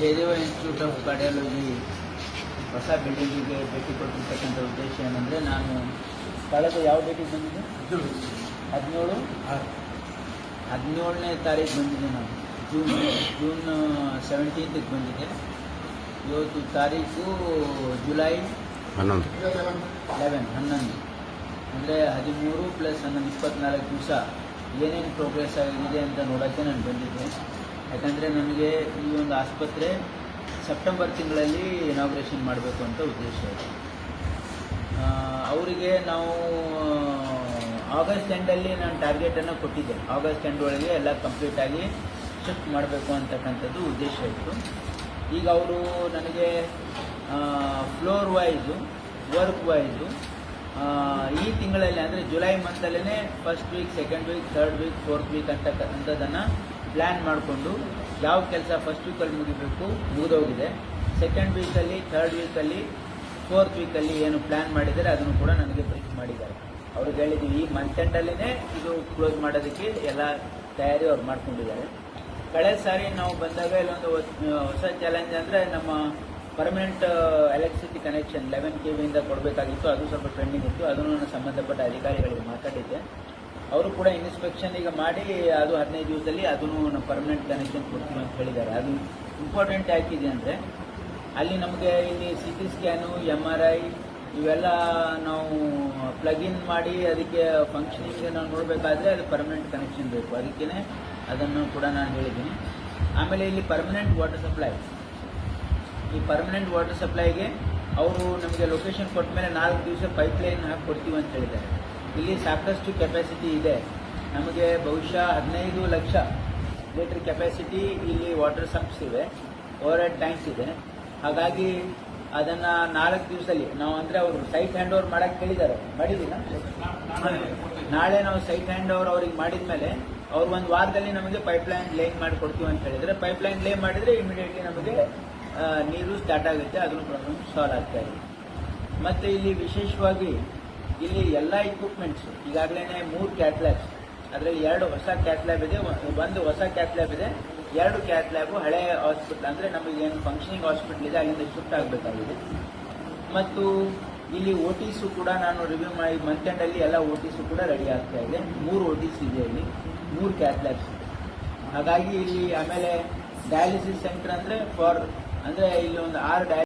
Jayadeva institute of cardiology ಹೊಸ ಬಿಲ್ಡಿಂಗಿಗೆ ಭೇಟಿ ಕೊಟ್ಟಿರ್ತಕ್ಕಂಥ ಉದ್ದೇಶ ಏನಂದರೆ ನಾನು ಕಳೆದ ಯಾವ ಡೇಟಿಗೆ ಬಂದಿದ್ದೆ? ಹದಿನೇಳು? ಹದಿನೇಳನೇ ತಾರೀಕು ಬಂದಿದ್ದೆ ನಾನು. ಜೂನ್ ಜೂನ್ ಸೆವೆಂಟೀನ್ತಿಗೆ ಬಂದಿದ್ದೆ. ಇವತ್ತು ತಾರೀಕು ಜುಲೈ ಹನ್ನೊಂದು. ಲೆವೆನ್ ಹನ್ನೊಂದು. ಅಂದರೆ ಹದಿಮೂರು ಪ್ಲಸ್ ಹನ್ನೊಂದು ಇಪ್ಪತ್ನಾಲ್ಕು ದಿವಸ ಏನೇನು ಪ್ರೋಗ್ರೆಸ್ ಆಗಿದೆ ಅಂತ ನೋಡೋಕ್ಕೆ ನಾನು ಬಂದಿದ್ದೆ. ಯಾಕಂದರೆ ನನಗೆ ಈ ಒಂದು ಆಸ್ಪತ್ರೆ ಸೆಪ್ಟೆಂಬರ್ ತಿಂಗಳಲ್ಲಿ ಇನಾಗ್ರೇಷನ್ ಮಾಡಬೇಕು ಅಂತ ಉದ್ದೇಶ ಇದೆ. ಅವರಿಗೆ ನಾವು ಆಗಸ್ಟ್ ಎಂಡಲ್ಲಿ ನಾನು ಟಾರ್ಗೆಟನ್ನು ಕೊಟ್ಟಿದ್ದೆ. ಆಗಸ್ಟ್ ಎಂಡ್ ಒಳಗೆ ಎಲ್ಲ ಕಂಪ್ಲೀಟ್ ಆಗಿ ಶಿಫ್ಟ್ ಮಾಡಬೇಕು ಅಂತಕ್ಕಂಥದ್ದು ಉದ್ದೇಶ ಇತ್ತು. ಈಗ ಅವರು ನನಗೆ ಫ್ಲೋರ್ ವೈಸು ವರ್ಕ್ ವೈಸು ಈ ತಿಂಗಳಲ್ಲಿ ಅಂದರೆ July ಮಂತಲ್ಲೇ first week second week third week fourth week ಅಂತಕ್ಕಂಥದ್ದನ್ನು ಪ್ಲ್ಯಾನ್ ಮಾಡಿಕೊಂಡು ಯಾವ ಕೆಲಸ ಫಸ್ಟ್ ವೀಕಲ್ಲಿ ಮುಗಿಬೇಕು, ಮುಗಿದೋಗಿದೆ. ಸೆಕೆಂಡ್ ವೀಕಲ್ಲಿ ಥರ್ಡ್ ವೀಕಲ್ಲಿ ಫೋರ್ತ್ ವೀಕಲ್ಲಿ ಏನು ಪ್ಲ್ಯಾನ್ ಮಾಡಿದ್ದಾರೆ, ಅದನ್ನು ಕೂಡ ನನಗೆ ಬ್ರೀಫ್ ಮಾಡಿದ್ದಾರೆ. ಅವ್ರಿಗೆ ಹೇಳಿದ್ವಿ ಈ ಮಂತ್ ಎಂಡಲ್ಲೇ ಇದು ಕ್ಲೋಸ್ ಮಾಡೋದಕ್ಕೆ ಎಲ್ಲ ತಯಾರಿ ಅವ್ರು ಮಾಡ್ಕೊಂಡಿದ್ದಾರೆ. ಕಳೆದ ಸಾರಿ ನಾವು ಬಂದಾಗ ಇಲ್ಲೊಂದು ಹೊಸ ಚಾಲೆಂಜ್ ಅಂದರೆ ನಮ್ಮ permanent electricity connection eleven K ವಿಯಿಂದ ಕೊಡಬೇಕಾಗಿತ್ತು. ಅದು ಸ್ವಲ್ಪ ಟ್ರೆಂಡಿಂಗ್ ಇತ್ತು. ಅದನ್ನು ನಾನು ಸಂಬಂಧಪಟ್ಟ ಅಧಿಕಾರಿಗಳಿಗೆ ಮಾತಾಡಿದ್ದೆ. ಅವರು ಕೂಡ ಇನ್ಸ್ಪೆಕ್ಷನ್ ಈಗ ಮಾಡಿ ಅದು ಹದಿನೈದು ದಿವಸದಲ್ಲಿ ಅದನ್ನು ನಮ್ಮ ಪರ್ಮನೆಂಟ್ ಕನೆಕ್ಷನ್ ಕೊಡ್ತೀವಿ ಅಂತ ಹೇಳಿದ್ದಾರೆ. ಅದು ಇಂಪಾರ್ಟೆಂಟ್ ಯಾಕಿದೆ ಅಂದರೆ ಅಲ್ಲಿ ನಮಗೆ ಇಲ್ಲಿ C T scan M R I ಇವೆಲ್ಲ ನಾವು ಪ್ಲಗ್ ಇನ್ ಮಾಡಿ ಅದಕ್ಕೆ ಫಂಕ್ಷನಿಂಗ್ ನಾವು ನೋಡಬೇಕಾದ್ರೆ ಅದು ಪರ್ಮನೆಂಟ್ ಕನೆಕ್ಷನ್ ಬೇಕು. ಅದಕ್ಕೇ ಅದನ್ನು ಕೂಡ ನಾನು ಹೇಳಿದ್ದೀನಿ. ಆಮೇಲೆ ಇಲ್ಲಿ ಪರ್ಮನೆಂಟ್ ವಾಟರ್ ಸಪ್ಲೈ ಈ ಪರ್ಮನೆಂಟ್ ವಾಟರ್ ಸಪ್ಲೈಗೆ ಅವರು ನಮಗೆ ಲೊಕೇಶನ್ ಕೊಟ್ಟ ಮೇಲೆ ನಾಲ್ಕು ದಿವಸ ಪೈಪ್ ಲೈನ್ ಹಾಕಿ ಕೊಡ್ತೀವಿ ಅಂತ ಹೇಳಿದ್ದಾರೆ. ಇಲ್ಲಿ ಸಾಕಷ್ಟು ಕೆಪಾಸಿಟಿ ಇದೆ. ನಮಗೆ ಬಹುಶಃ ಹದಿನೈದು ಲಕ್ಷ ಲೀಟರ್ ಕೆಪಾಸಿಟಿ ಇಲ್ಲಿ ವಾಟರ್ ಸಂಪ್ಸ್ ಇವೆ. ಓವರ್ ಹೆಡ್ ಟ್ಯಾಂಕ್ಸ್ ಇದೆ. ಹಾಗಾಗಿ ಅದನ್ನು ನಾಲ್ಕು ದಿವಸದಲ್ಲಿ, ನಾವು ಅಂದರೆ ಅವರು ಸೈಟ್ ಹ್ಯಾಂಡ್ ಓವರ್ ಮಾಡಕ್ಕೆ ಕೇಳಿದ್ದಾರೆ ಮಾಡಿದ್ದೀನ ನಾಳೆ ನಾವು ಸೈಟ್ ಹ್ಯಾಂಡ್ ಓವರ್ ಅವ್ರಿಗೆ ಮಾಡಿದ ಮೇಲೆ ಅವ್ರು ಒಂದು ವಾರದಲ್ಲಿ ನಮಗೆ ಪೈಪ್ ಲೈನ್ ಲೈನ್ ಮಾಡಿ ಕೊಡ್ತೀವಿ ಅಂತ ಹೇಳಿದರೆ ಪೈಪ್ ಲೈನ್ ಮಾಡಿದರೆ ಇಮಿಡಿಯೇಟ್ಲಿ ನಮಗೆ ನೀರು ಸ್ಟಾರ್ಟ್ ಆಗುತ್ತೆ. ಅದನ್ನು ಪ್ರಾಬ್ಲಮ್ ಸಾಲ್ವ್ ಆಗ್ತಾ ಇದೆ. ಮತ್ತು ಇಲ್ಲಿ ವಿಶೇಷವಾಗಿ ಇಲ್ಲಿ ಎಲ್ಲ ಇಕ್ವಿಪ್ಮೆಂಟ್ಸ್ ಈಗಾಗಲೇ ಮೂರು ಕ್ಯಾಟ್ ಲ್ಯಾಬ್ಸ್ ಅದರಲ್ಲಿ ಎರಡು ಹೊಸ ಕ್ಯಾಟ್ ಲ್ಯಾಬ್ ಇದೆ ಒಂದು- ಹೊಸ ಕ್ಯಾಟ್ ಲ್ಯಾಬ್ ಇದೆ, ಎರಡು ಕ್ಯಾಟ್ ಲ್ಯಾಬು ಹಳೆ ಹಾಸ್ಪಿಟ್ಲ್ ಅಂದರೆ ನಮಗೆ ಏನು ಫಂಕ್ಷನಿಂಗ್ ಹಾಸ್ಪಿಟ್ಲ್ ಇದೆ, ಅಲ್ಲಿಂದ ಶಿಫ್ಟ್ ಆಗಬೇಕಾಗಿದೆ. ಮತ್ತು ಇಲ್ಲಿ ಓ ಟಿಸು ಕೂಡ ನಾನು ರಿವ್ಯೂ ಮಾಡಿ ಮಂತ್ ಎಂಡಲ್ಲಿ ಎಲ್ಲ ಓ ಟಿಸು ಕೂಡ ರೆಡಿ ಆಗ್ತಾ ಇದೆ. ಮೂರು ಓ ಸಿ ಇದೆ ಇಲ್ಲಿ, ಮೂರು ಕ್ಯಾಟ್ ಲ್ಯಾಬ್ಸ್ ಇದೆ. ಹಾಗಾಗಿ ಇಲ್ಲಿ ಆಮೇಲೆ ಡಯಾಲಿಸಿಸ್ ಸೆಂಟರ್ ಅಂದರೆ ಫಾರ್ ಅಂದರೆ ಇಲ್ಲಿ ಒಂದು ಆರು ಡಯಾಲಿಸಿಸ್